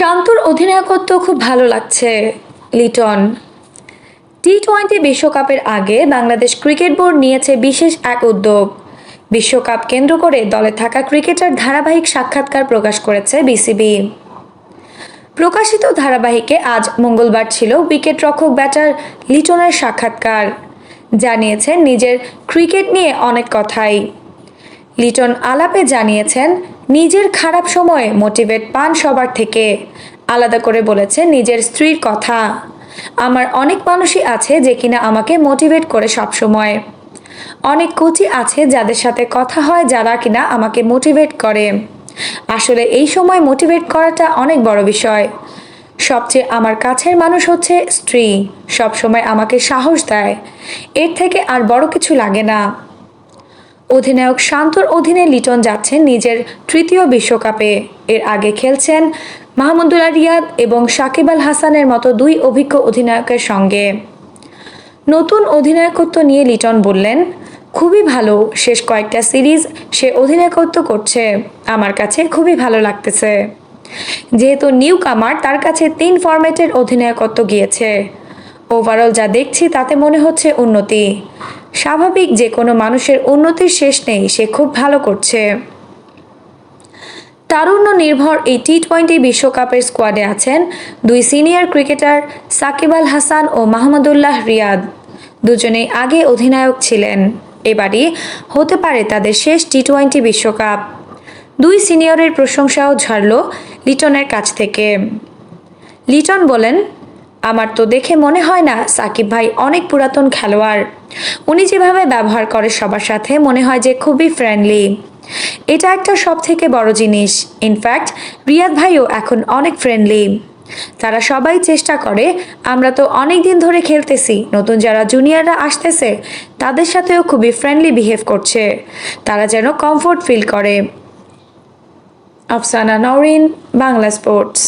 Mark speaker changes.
Speaker 1: শান্তর অধিনায়কত্ব খুব ভালো লাগছে লিটন। টি টোয়েন্টি বিশ্বকাপের আগে বাংলাদেশ ক্রিকেট বোর্ড নিয়েছে বিশেষ এক উদ্যোগ। বিশ্বকাপ কেন্দ্র করে দলে থাকা ক্রিকেটার ধারাবাহিক সাক্ষাৎকার প্রকাশ করেছে বিসিবি। প্রকাশিত ধারাবাহিকে আজ মঙ্গলবার ছিল উইকেট রক্ষক ব্যাটার লিটনের সাক্ষাৎকার। জানিয়েছেন, নিজের ক্রিকেট নিয়ে অনেক কথাই। লিটন আলাপে জানিয়েছেন নিজের খারাপ সময়ে মোটিভেট পান সবার থেকে। আলাদা করে বলেছেন নিজের স্ত্রীর কথা। আমার অনেক মানুষই আছে যে কিনা আমাকে মোটিভেট করে সব সময় অনেক কোচই আছে যাদের সাথে কথা হয় যারা কিনা আমাকে মোটিভেট করে। আসলে এই সময় মোটিভেট করাটা অনেক বড় বিষয়। সবচেয়ে আমার কাছের মানুষ হচ্ছে স্ত্রী। সব সময় আমাকে সাহস দেয়। এর থেকে আর বড় কিছু লাগে না। অধিনায়ক শান্তর অধীনে লিটন যাচ্ছেন নিজের তৃতীয় বিশ্বকাপে। এর আগে খেলছেন মাহমুদুল্লাহ রিয়াদ এবং সাকিব আল হাসানের মতো দুই অভিজ্ঞ অধিনায়কের সঙ্গে। নতুন অধিনায়কত্ব নিয়ে লিটন বললেন, খুবই ভালো, শেষ কয়েকটা সিরিজ সে অধিনায়কত্ব করছে। আমার কাছে খুবই ভালো লাগতেছে। যেহেতু নিউ কামার তার কাছে তিন ফরম্যাটের অধিনায়কত্ব গিয়েছে। ওভারঅল যা দেখছি তাতে মনে হচ্ছে উন্নতি। স্বাভাবিক যে কোনো মানুষের উন্নতির শেষ নেই, সে খুব ভালো করছে। তারুণ্য নির্ভর এই টি টোয়েন্টি বিশ্বকাপের স্কোয়াডে আছেন দুই সিনিয়র ক্রিকেটার সাকিব আল হাসান ও মাহমুদুল্লাহ রিয়াদ। দুজনেই আগে অধিনায়ক ছিলেন। এবারই হতে পারে তাদের শেষ টি টোয়েন্টি বিশ্বকাপ। দুই সিনিয়রের প্রশংসাও ঝাড়ল লিটনের কাছ থেকে। লিটন বলেন আমার তো দেখে মনে হয় না সাকিব ভাই অনেক পুরাতন খেলোয়াড়। উনি যেভাবে ব্যবহার করে সবার সাথে মনে হয় যে খুবই ফ্রেন্ডলি এটা একটা সব থেকে বড় জিনিস। ইনফ্যাক্ট রিয়াদ ভাইও এখন অনেক ফ্রেন্ডলি তারা সবাই চেষ্টা করে, আমরা তো অনেক দিন ধরে খেলতেছি, নতুন যারা জুনিয়ররা আসতেছে, তাদের সাথেও খুবই ফ্রেন্ডলি বিহেভ করছে। তারা যেন কমফোর্ট ফিল করে। আফসানা নরিন বাংলা স্পোর্টস